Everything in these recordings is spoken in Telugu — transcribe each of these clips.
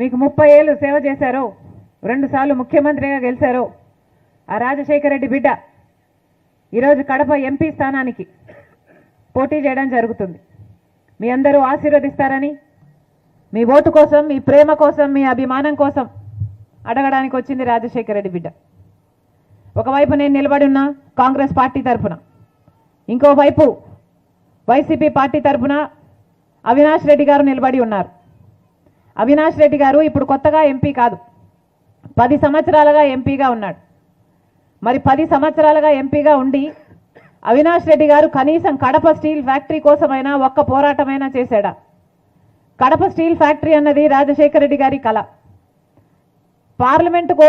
మీకు ముప్పై ఏళ్ళు సేవ చేశారో. రెండుసార్లు ముఖ్యమంత్రిగా గెలిచారో. ఆ రాజశేఖర రెడ్డి బిడ్డ ఈరోజు కడప ఎంపీ స్థానానికి పోటీ చేయడం జరుగుతుంది. మీ అందరూ ఆశీర్వదిస్తారని మీ ఓటు కోసం మీ ప్రేమ కోసం మీ అభిమానం కోసం అడగడానికి వచ్చింది రాజశేఖర రెడ్డి బిడ్డ. ఒకవైపు నేను నిలబడి ఉన్నా కాంగ్రెస్ పార్టీ తరఫున ఇంకోవైపు వైసీపీ పార్టీ తరఫున అవినాష్ రెడ్డి గారు నిలబడి ఉన్నారు. అవినాష్ రెడ్డి గారు ఇప్పుడు కొత్తగా ఎంపీ కాదు. పది సంవత్సరాలుగా ఎంపీగా ఉన్నాడు. మరి పది సంవత్సరాలుగా ఎంపీగా ఉండి అవినాష్ రెడ్డి గారు కనీసం కడప స్టీల్ ఫ్యాక్టరీ కోసమైనా ఒక్క పోరాటమైనా చేశాడా? కడప స్టీల్ ఫ్యాక్టరీ అన్నది రాజశేఖర రెడ్డి గారి కళ పార్లమెంటుకు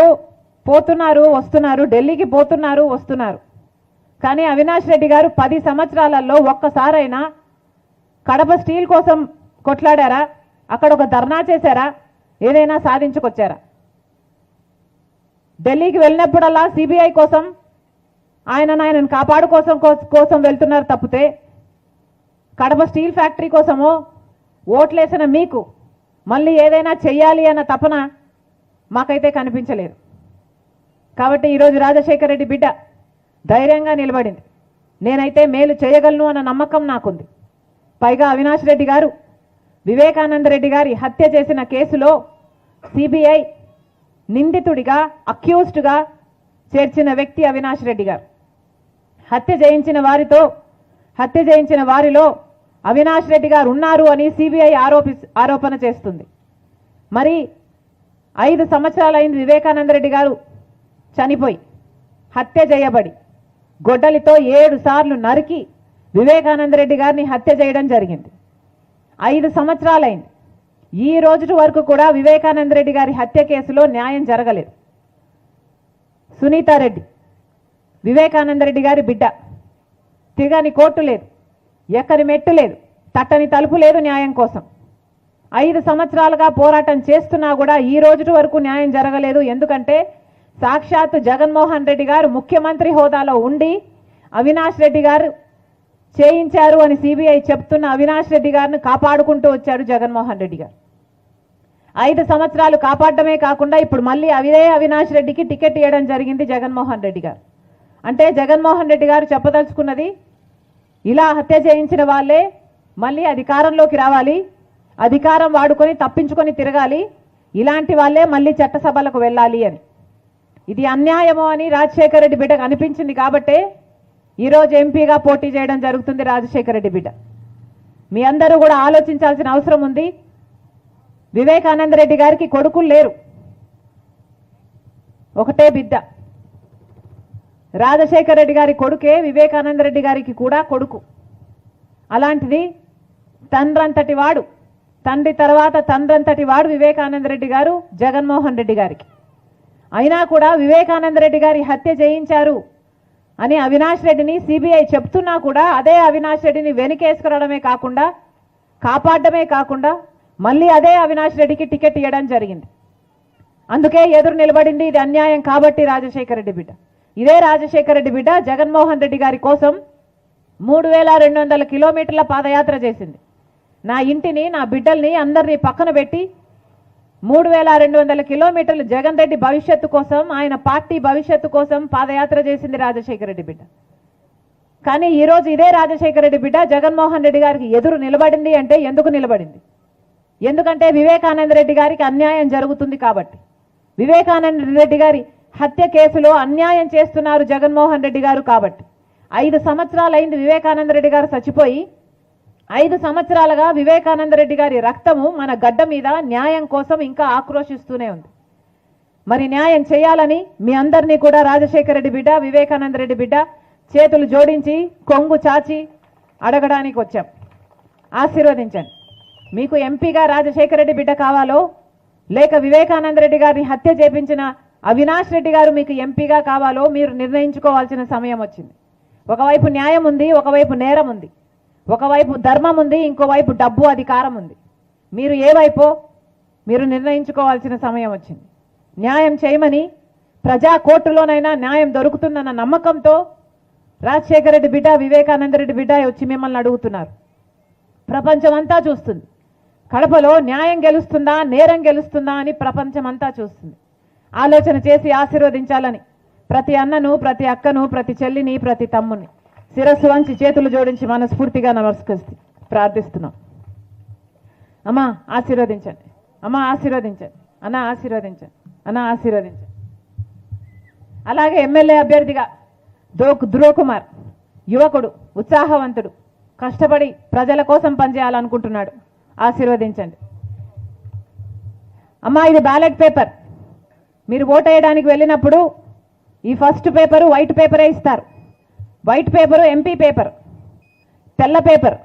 పోతున్నారు వస్తున్నారు ఢిల్లీకి పోతున్నారు వస్తున్నారు. కానీ అవినాష్ రెడ్డి గారు పది సంవత్సరాలలో ఒక్కసారైనా కడప స్టీల్ కోసం కొట్లాడారా? అక్కడ ఒక ధర్నా చేశారా? ఏదైనా సాధించుకొచ్చారా? ఢిల్లీకి వెళ్ళినప్పుడల్లా సిబిఐ కోసం ఆయన ఆయనను కాపాడు కోసం కోసం వెళ్తున్నారు తప్పితే కడప స్టీల్ ఫ్యాక్టరీ కోసమో ఓట్లేసిన మీకు మళ్ళీ ఏదైనా చెయ్యాలి అన్న తపన మాకైతే కనిపించలేదు. కాబట్టి ఈరోజు రాజశేఖర రెడ్డి బిడ్డ ధైర్యంగా నిలబడింది. నేనైతే మేలు చేయగలను అన్న నమ్మకం నాకుంది. పైగా అవినాష్ రెడ్డి గారు వివేకానంద రెడ్డి గారి హత్య చేసిన కేసులో సిబిఐ నిందితుడిగా అక్యూస్డ్గా చేర్చిన వ్యక్తి అవినాష్ రెడ్డి గారు. హత్య చేయించిన వారితో హత్య చేయించిన వారిలో అవినాష్ రెడ్డి గారు ఉన్నారు అని సిబిఐ ఆరోపి ఆరోపణ చేస్తుంది. మరి ఐదు సంవత్సరాలైంది వివేకానంద రెడ్డి గారు చనిపోయి హత్య చేయబడి గొడ్డలితో ఏడు సార్లు నరికి వివేకానంద రెడ్డి గారిని హత్య చేయడం జరిగింది. ఐదు సంవత్సరాలైంది. ఈ రోజు వరకు కూడా వివేకానంద రెడ్డి గారి హత్య కేసులో న్యాయం జరగలేదు. సునీతారెడ్డి వివేకానంద రెడ్డి గారి బిడ్డ. తిరగని కోర్టు లేదు. ఎక్కని మెట్టు లేదు. తట్టని తలుపు లేదు న్యాయం కోసం. ఐదు సంవత్సరాలుగా పోరాటం చేస్తున్నా కూడా ఈ రోజు వరకు న్యాయం జరగలేదు. ఎందుకంటే సాక్షాత్తు జగన్మోహన్ రెడ్డి గారు ముఖ్యమంత్రి హోదాలో ఉండి అవినాష్ రెడ్డి గారు చేయించారు అని సిబిఐ చెప్తున్న అవినాష్ రెడ్డి గారిని కాపాడుకుంటూ వచ్చాడు జగన్మోహన్ రెడ్డి గారు. ఐదు సంవత్సరాలు కాపాడమే కాకుండా ఇప్పుడు మళ్ళీ అవిదే అవినాష్ రెడ్డికి టికెట్ ఇవ్వడం జరిగింది జగన్మోహన్ రెడ్డి గారు. అంటే జగన్మోహన్ రెడ్డి గారు చెప్పదలుచుకున్నది ఇలా హత్య చేయించిన వాళ్ళే మళ్ళీ అధికారంలోకి రావాలి అధికారం వాడుకొని తప్పించుకొని తిరగాలి ఇలాంటి వాళ్ళే మళ్ళీ చట్టసభలకు వెళ్ళాలి అని. ఇది అన్యాయమో అని రాజశేఖర రెడ్డి బిడ్డకు అనిపించింది కాబట్టే ఈరోజు ఎంపీగా పోటీ చేయడం జరుగుతుంది రాజశేఖర రెడ్డి బిడ్డ. మీ అందరూ కూడా ఆలోచించాల్సిన అవసరం ఉంది. వివేకానంద రెడ్డి గారికి కొడుకులు లేరు. ఒకటే బిడ్డ. రాజశేఖర రెడ్డి గారి కొడుకే వివేకానంద రెడ్డి గారికి కూడా కొడుకు. అలాంటిది తండ్రంతటి వాడు తండ్రి తర్వాత తండ్రంతటి వాడు వివేకానంద రెడ్డి గారు జగన్మోహన్ రెడ్డి గారికి. అయినా కూడా వివేకానంద రెడ్డి గారి హత్య చేయించారు. అని అవినాష్ రెడ్డిని సిబిఐ చెప్తున్నా కూడా అదే అవినాష్ రెడ్డిని వెనుకేసుకురావడమే కాకుండా కాపాడడమే కాకుండా మళ్ళీ అదే అవినాష్ రెడ్డికి టికెట్ ఇవ్వడం జరిగింది. అందుకే ఎదురు నిలబడింది ఇది అన్యాయం కాబట్టి రాజశేఖర రెడ్డి బిడ్డ. ఇదే రాజశేఖర రెడ్డి బిడ్డ జగన్మోహన్ రెడ్డి గారి కోసం మూడు వేల రెండు వందల కిలోమీటర్ల పాదయాత్ర చేసింది. నా ఇంటిని నా బిడ్డల్ని అందరినీ పక్కన పెట్టి మూడు వేల రెండు వందల కిలోమీటర్లు జగన్ రెడ్డి భవిష్యత్తు కోసం ఆయన పార్టీ భవిష్యత్తు కోసం పాదయాత్ర చేసింది రాజశేఖర రెడ్డి బిడ్డ. కానీ ఈరోజు ఇదే రాజశేఖర రెడ్డి బిడ్డ జగన్మోహన్ రెడ్డి గారికి ఎదురు నిలబడింది అంటే ఎందుకు నిలబడింది? ఎందుకంటే వివేకానంద రెడ్డి గారికి అన్యాయం జరుగుతుంది కాబట్టి. వివేకానంద రెడ్డి గారి హత్య కేసులో అన్యాయం చేస్తున్నారు జగన్మోహన్ రెడ్డి గారు కాబట్టి. ఐదు సంవత్సరాలైంది వివేకానంద రెడ్డి గారు చచ్చిపోయి ఐదు సంవత్సరాలుగా వివేకానంద రెడ్డి గారి రక్తము మన గడ్డ మీద న్యాయం కోసం ఇంకా ఆక్రోషిస్తూనే ఉంది. మరి న్యాయం చేయాలని మీ అందరినీ కూడా రాజశేఖర రెడ్డి బిడ్డ వివేకానంద రెడ్డి బిడ్డ చేతులు జోడించి కొంగు చాచి అడగడానికి వచ్చాం. ఆశీర్వదించండి. మీకు ఎంపీగా రాజశేఖర రెడ్డి బిడ్డ కావాలో లేక వివేకానంద రెడ్డి గారిని హత్య చేపించిన అవినాష్ రెడ్డి గారు మీకు ఎంపీగా కావాలో మీరు నిర్ణయించుకోవాల్సిన సమయం వచ్చింది. ఒకవైపు న్యాయం ఉంది ఒకవైపు నేరం ఉంది. ఒకవైపు ధర్మం ఉంది ఇంకోవైపు డబ్బు అధికారం ఉంది. మీరు ఏవైపో మీరు నిర్ణయించుకోవాల్సిన సమయం వచ్చింది. న్యాయం చేయమని ప్రజా కోర్టులోనైనా న్యాయం దొరుకుతుందన్న నమ్మకంతో రాజశేఖర రెడ్డి బిడ్డ వివేకానంద రెడ్డి బిడ్డ వచ్చి మిమ్మల్ని అడుగుతున్నారు. ప్రపంచమంతా చూస్తుంది. కడపలో న్యాయం గెలుస్తుందా నేరం గెలుస్తుందా అని ప్రపంచమంతా చూస్తుంది. ఆలోచన చేసి ఆశీర్వదించాలని ప్రతి అన్నను ప్రతి అక్కను ప్రతి చెల్లిని ప్రతి తమ్ముని శిరస్సు వంచి చేతులు జోడించి మనస్ఫూర్తిగా నమస్కరిస్తూ ప్రార్థిస్తున్నాం. అమ్మా ఆశీర్వదించండి. అమ్మ ఆశీర్వదించండి. అన్న ఆశీర్వదించండి. అన్న ఆశీర్వదించండి. అలాగే ఎమ్మెల్యే అభ్యర్థిగా దోక్ ధ్రువకుమార్ యువకుడు ఉత్సాహవంతుడు కష్టపడి ప్రజల కోసం పనిచేయాలనుకుంటున్నాడు. ఆశీర్వదించండి. అమ్మా ఇది బ్యాలెట్ పేపర్. మీరు ఓటేయడానికి వెళ్ళినప్పుడు ఈ ఫస్ట్ పేపరు వైట్ పేపరే ఇస్తారు. వైట్ పేపరు ఎంపీ పేపర్ తెల్ల పేపర్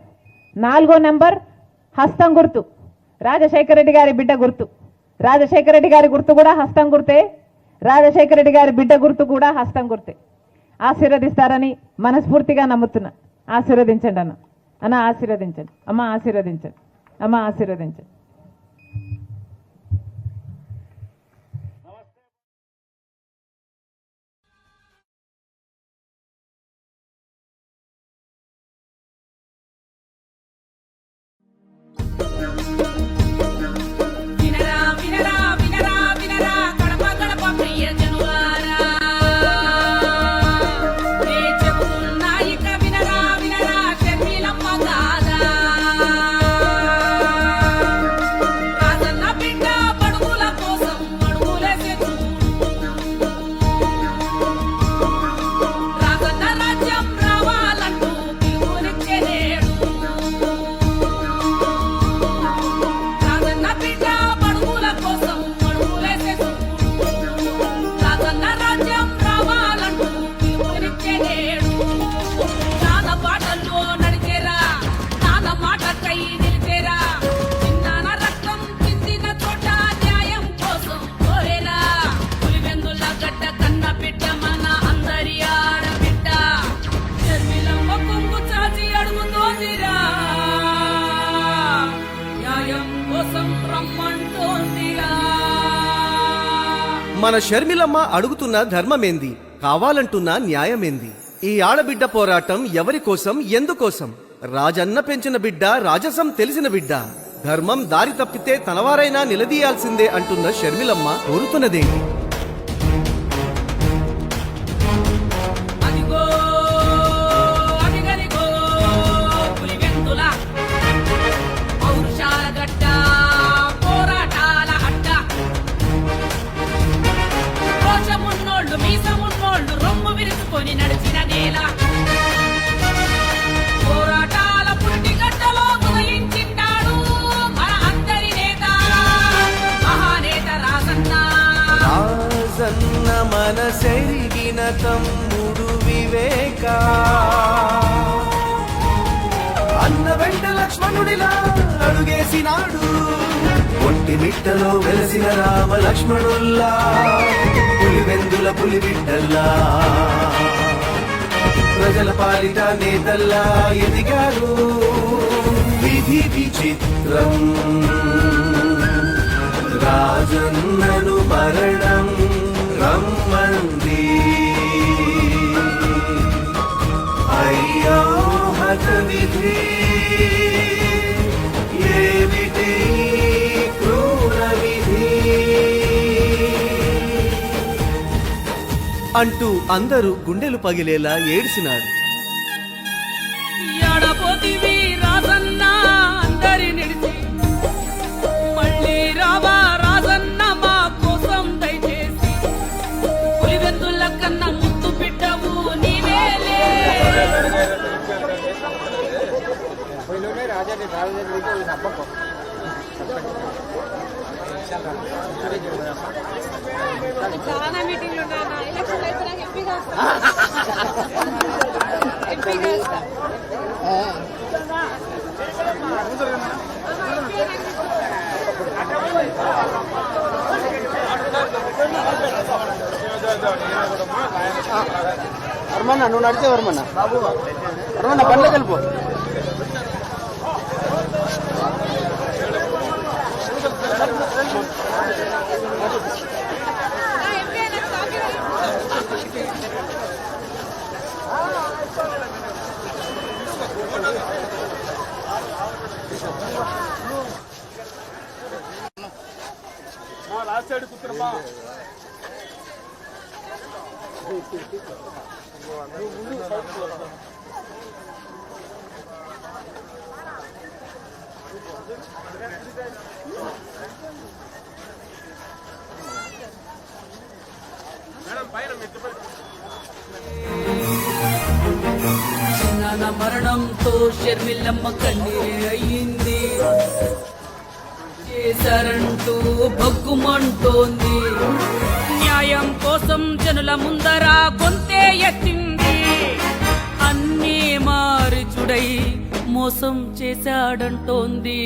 నాలుగో నెంబర్ హస్తం గుర్తు రాజశేఖర రెడ్డి గారి బిడ్డ గుర్తు. రాజశేఖర రెడ్డి గారి గుర్తు కూడా హస్తం గుర్తే రాజశేఖర రెడ్డి గారి బిడ్డ గుర్తు కూడా హస్తం గుర్తే. ఆశీర్వదిస్తారని మనస్ఫూర్తిగా నమ్ముతున్నా. ఆశీర్వదించండి అన్న. అన్న ఆశీర్వదించండి. అమ్మ ఆశీర్వదించండి. అమ్మ ఆశీర్వదించండి. మన షర్మిలమ్మ అడుగుతున్న ధర్మమేంది? కావాలంటున్న న్యాయమేంది? ఈ ఆడబిడ్డ పోరాటం ఎవరి కోసం ఎందుకోసం? రాజన్న పెంచిన బిడ్డ రాజసం తెలిసిన బిడ్డ. ధర్మం దారి తప్పితే తనవారైనా నిలదీయాల్సిందే అంటున్న షర్మిలమ్మ కోరుతున్నదేంటి? పట్టుకొని నడిచిన నేల. పోరాటాల ఉదయించింటాడు మన అందరి నేత. మహానేత రాజన్న. రాజన్న తమ్ముడు వివేకా. వెంట లక్ష్మణుడిలా అడుగేసినాడు. ఒంటి మిట్టలో వెలసిన రామ లక్ష్మణుల్లా పులివెందుల పులి బిడ్డల్లా ప్రజల పాలిట నేతల్లా ఎదిగారు. విధి విచిత్రం. రాజన్నను మరణం రమ్మంది. అయ్యో హత విధి ఏమిటి క్రూర విధి? అంటూ అందరూ గుండెలు పగిలేలా ఏడ్చినారు. ఎడపోతివి రాజన్న అందరి నిడిచి మళ్ళీ రావా రాజన్న మా కోసం దయచేసి చాలా మీటింగ్లు ఉన్నాయి ఎలక్షన్ అయితే నాకు ఎంపీగా ఎంపీగా వర్మన్న నువ్వు నడిచే వర్మన్న. వర్మన్న బండ్లోకి వెళ్ళిపో. నా ఎంపీ నాకు కాపీ నాన్న మరణంతో షర్మిల్లమ్మ కన్నీరే అయ్యింది. చేశారంటూ భగ్గుమంటోంది. న్యాయం కోసం జనుల ముందర గొంతే ఎత్తింది. అన్నీ మారుచుడై మోసం చేశాడంటోంది.